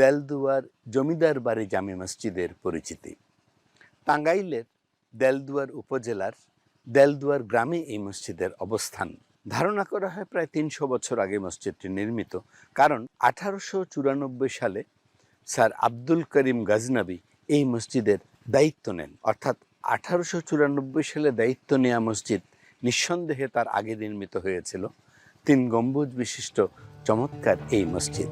দেলদুয়ার জমিদার বাড়ি জামে মসজিদের পরিচিতি। টাঙ্গাইলের দেলদুয়ার উপজেলার দেলদুয়ার গ্রামে এই মসজিদের অবস্থান। ধারণা করা হয় প্রায় তিনশো বছর আগে মসজিদটি নির্মিত, কারণ আঠারোশো চুরানব্বই সালে স্যার আব্দুল করিম গাজনাবি এই মসজিদের দায়িত্ব নেন। অর্থাৎ আঠারোশো চুরানব্বই সালে দায়িত্ব নেওয়া মসজিদ নিঃসন্দেহে তার আগে নির্মিত হয়েছিল। তিন গম্বুজ বিশিষ্ট চমৎকার এই মসজিদ।